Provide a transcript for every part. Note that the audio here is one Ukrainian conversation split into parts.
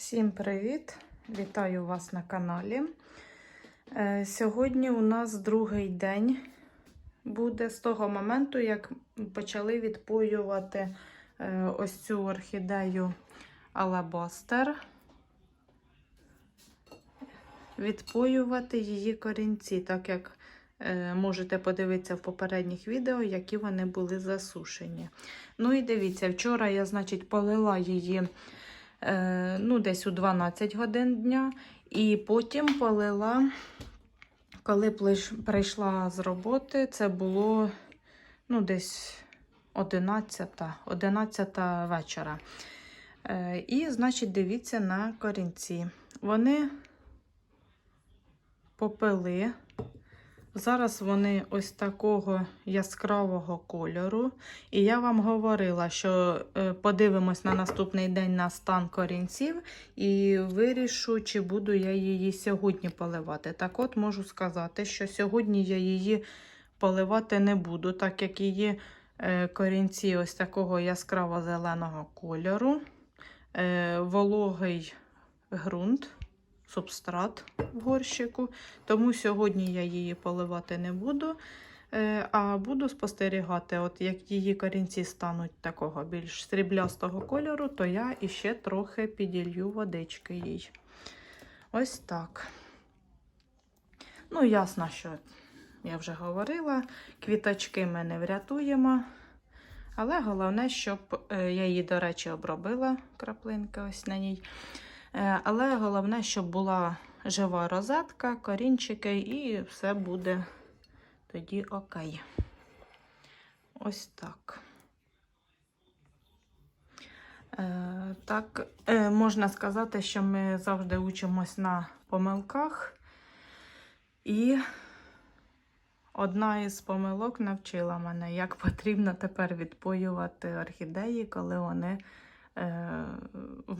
Всім привіт! Вітаю вас на каналі. Е, Сьогодні у нас другий день буде з того моменту, як почали відпоювати е, ось цю орхідею Алабастер. Відпоювати її корінці, так як е, можете подивитися в попередніх відео, які вони були засушені. Ну і дивіться, вчора я, значить, полила її ну, десь у 12 годин дня, і потім полила, коли прийшла з роботи, це було ну, десь 11, 11 вечора. Е, і, значить, дивіться на корінці. Вони попили. Зараз вони ось такого яскравого кольору. І я вам говорила, що е, подивимось на наступний день на стан корінців і вирішу, чи буду я її сьогодні поливати. Так от можу сказати, що сьогодні я її поливати не буду, так як її е, корінці ось такого яскраво-зеленого кольору, е, вологий ґрунт субстрат в горщику, тому сьогодні я її поливати не буду, е, а буду спостерігати, от як її корінці стануть такого більш сріблястого кольору, то я іще трохи піділью водички їй. Ось так. Ну, ясно, що я вже говорила, квіточки ми не врятуємо. Але головне, щоб е, я її, до речі, обробила краплинка ось на ній. Е, Але головне, щоб була жива розетка, корінчики, і все буде тоді окей. Ось так. Е, Так, е, можна сказати, що ми завжди учимось на помилках. І одна із помилок навчила мене, як потрібно тепер відпоювати орхідеї, коли вони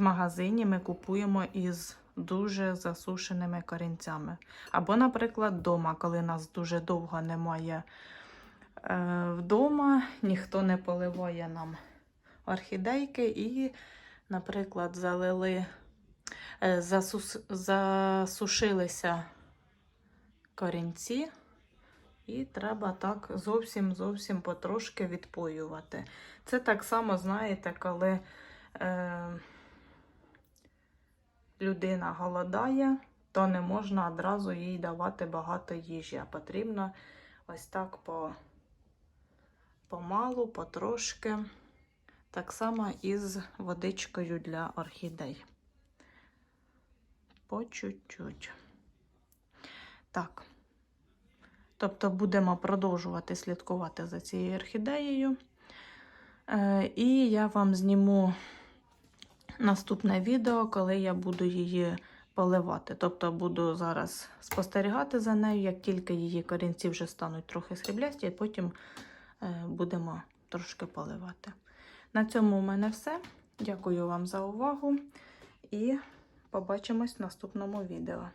в магазині ми купуємо із дуже засушеними корінцями. Або, наприклад, вдома, коли нас дуже довго немає е, вдома, ніхто не поливає нам орхідейки і, наприклад, залили, е, засус, засушилися корінці. І треба так зовсім-зовсім потрошки відпоювати. Це так само, знаєте, коли е, людина голодає, то не можна одразу їй давати багато їжі, а потрібно ось так по, помалу, потрошки. Так само і з водичкою для орхідей. По чуть-чуть. Так. Тобто будемо продовжувати слідкувати за цією орхідеєю. Е, і я вам зніму наступне відео, коли я буду її поливати. Тобто буду зараз спостерігати за нею, як тільки її корінці вже стануть трохи сріблясті, і потім е, будемо трошки поливати. На цьому у мене все. Дякую вам за увагу і побачимось в наступному відео.